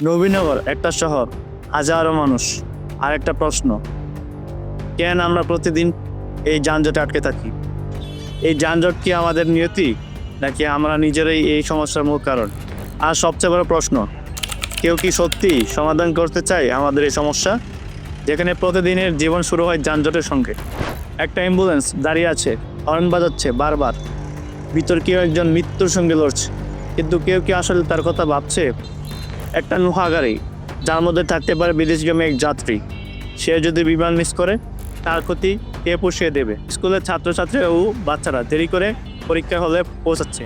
নবীনগর, একটা শহর, হাজারো মানুষ। আর একটা প্রশ্ন, কেন আমরা প্রতিদিন এই যানজটে আটকে থাকি? এই যানজট কি আমাদের নিয়তি, নাকি আমরা নিজেরাই এই সমস্যার মূল কারণ? আর সবচেয়ে বড় প্রশ্ন, কেউ কি সত্যি সমাধান করতে চায় আমাদের এই সমস্যা? যেখানে প্রতিদিনের জীবন শুরু হয় যানজটের সঙ্গে। একটা অ্যাম্বুলেন্স দাঁড়িয়ে আছে, হর্ন বাজাচ্ছে বারবার। ভিতর কেউ একজন মৃত্যুর সঙ্গে লড়ছে, কিন্তু কেউ কি আসলে তার কথা ভাবছে? একটা লোহা গাড়ি, যার মধ্যে থাকতে পারে বিদেশগামী এক যাত্রী। সে যদি বিমান মিস করে, তার ক্ষতি কে পুষিয়ে দেবে? স্কুলের ছাত্রছাত্রী ও বাচ্চারা দেরি করে পরীক্ষা হলে পৌঁছাচ্ছে।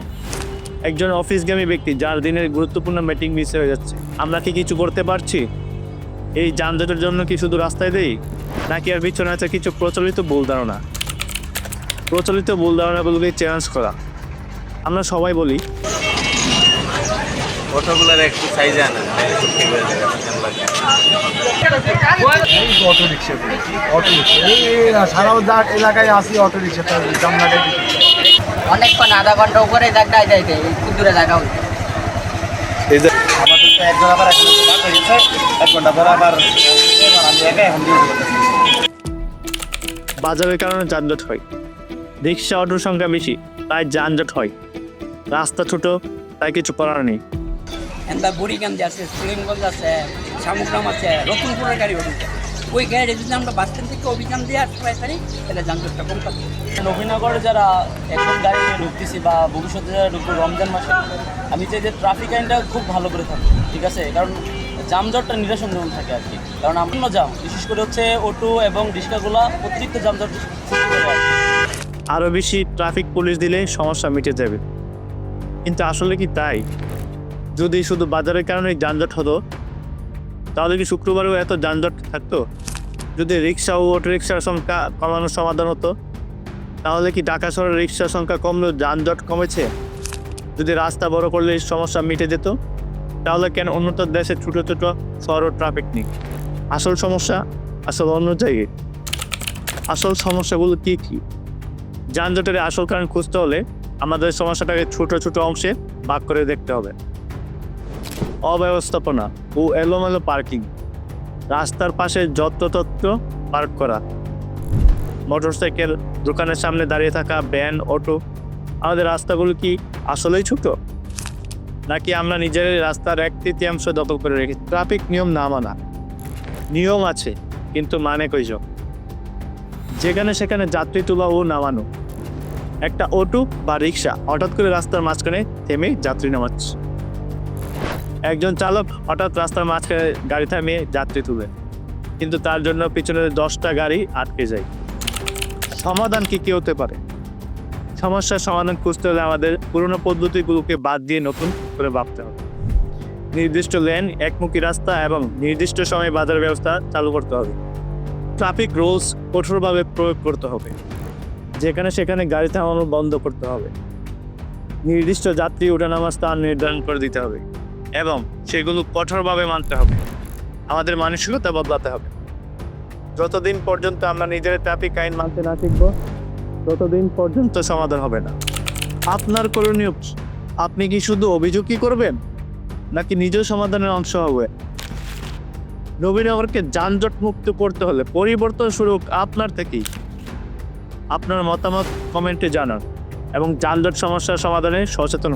একজন অফিসগামী ব্যক্তি, যার দিনের গুরুত্বপূর্ণ মিটিং মিস হয়ে যাচ্ছে। আমরা কি কিছু করতে পারছি? এই যানজটের জন্য কি শুধু রাস্তায় দেই নাকি আর পিছনে আছে কিছু প্রচলিত ভুল ধারণা? প্রচলিত ভুল ধারণাগুলোকে চ্যালেঞ্জ করা। আমরা সবাই বলি অটোগুলার একটু সাইজে অটো রিক্সা অটো রিক্সা সারা এলাকায় আসি অটো রিক্সা তার দাম অনেকক্ষণ আধা ঘণ্টা উপরে জায়গায় যাইতে একটু দূরে জায়গা হচ্ছে আমাদের তো একজন আবার এখন বাদ এক ঘণ্টা পর আবার আমি একা এখন বাজারের কারণে যানজট হয়। রিক্সা অটোর সংখ্যা বেশি তাই যানজট হয়। রাস্তা ছোট তাই কিছু করার নেই। এনতা বুড়িগঞ্জ আছে সুলিমগঞ্জ আছে শামুগ্রাম আছে রতনপুরের গাড়ি ওঠে। ওই গাড়ি যদি আমরা বাস স্ট্যান্ড থেকে অভিযান দিয়ে আসতে পারি তাহলে যানজটটা কম থাকবে। নবীনগর যারা এখন গাড়ি নিয়ে ঢুকতেছি বা ভবিষ্যতে যারা ঢুকবো রমজান মাসে আমি চাই যে ট্রাফিক আইনটা খুব ভালো করে থাকে ঠিক আছে? কারণ জামজটটা নিরসন যেমন থাকে আর কি। কারণ আমরা জাম বিশেষ করে হচ্ছে অটো এবং রিক্সাগুলা অতিরিক্ত কি। আরও বেশি ট্রাফিক পুলিশ দিলে সমস্যা মিটে যাবে। কিন্তু আসলে কি তাই? যদি শুধু বাজারের কারণে যানজট হতো, তাহলে কি শুক্রবারেও এত যানজট থাকতো? যদি রিক্সা ও অটো রিক্সার সংখ্যা কমানোর সমাধান হতো, তাহলে কি ঢাকা শহরের রিক্সার সংখ্যা কমলেও যানজট কমেছে? যদি রাস্তা বড় করলে সমস্যা মিটে যেত, তাহলে কেন উন্নত দেশে ছোটো ছোটো শহর ট্রাফিক নেই? আসল সমস্যা, আসল অন্য জায়গায়। আসল সমস্যাগুলো কী কী? যানজটের আসল কারণ খুঁজতে হলে আমাদের সমস্যাটাকে ছোট ছোট অংশে ভাগ করে দেখতে হবে। অব্যবস্থাপনা ও এলোমেলো পার্কিং। রাস্তার পাশে যত্রতত্র পার্ক করা। মোটরসাইকেল দোকানের সামনে দাঁড়িয়ে থাকা ভ্যান, অটো, আমাদের রাস্তাগুলো কি আসলেই ছোট? নাকি আমরা নিজের রাস্তার এক তৃতীয়াংশ দখল করে রেখে ট্রাফিক নিয়ম না মানা? নিয়ম আছে, কিন্তু মানে কইজন যেখানে সেখানে যাত্রী তোলা ও নামানো। একটা অটো বা রিক্সা হঠাৎ করে রাস্তার মাঝখানে থেমে যাত্রী নামাচ্ছে। একজন চালক হঠাৎ রাস্তার মাঝখানে গাড়ি থামিয়ে যাত্রী তুলে। কিন্তু তার জন্য পিছনে দশটা গাড়ি আটকে যায়। সমাধান কি কি হতে পারে? সমস্যার সমাধান খুঁজতে হলে আমাদের পুরনো পদ্ধতিগুলোকে বাদ দিয়ে নতুন করে ভাবতে হবে। নির্দিষ্ট লেন, একমুখী রাস্তা এবং নির্দিষ্ট সময়ে বাজার ব্যবস্থা চালু করতে হবে। ট্রাফিক রুলস কঠোরভাবে প্রয়োগ করতে হবে। যেখানে সেখানে গাড়ি থামানো বন্ধ করতে হবে। নির্দিষ্ট যাত্রী ওঠানামার স্থান নির্ধারণ করে দিতে হবে। এবং সেগুলো কঠোরভাবে মানতে হবে। আমাদের মানসিকতা বদলাতে হবে। যতদিন পর্যন্ত আমরা নিজের ট্রাফিক আইন মানতে না শিখব, ততদিন পর্যন্ত সমাধান হবে না। আপনার করণীয় আপনি কি শুধু অভিযোগই করবেন, নাকি নিজের সমাধানের অংশ হবে? নবীনগরকে যানজট মুক্ত করতে হলে পরিবর্তন শুরু আপনার থেকেই। আপনার মতামত কমেন্টে জানান এবং যানজট সমস্যার সমাধানে সচেতন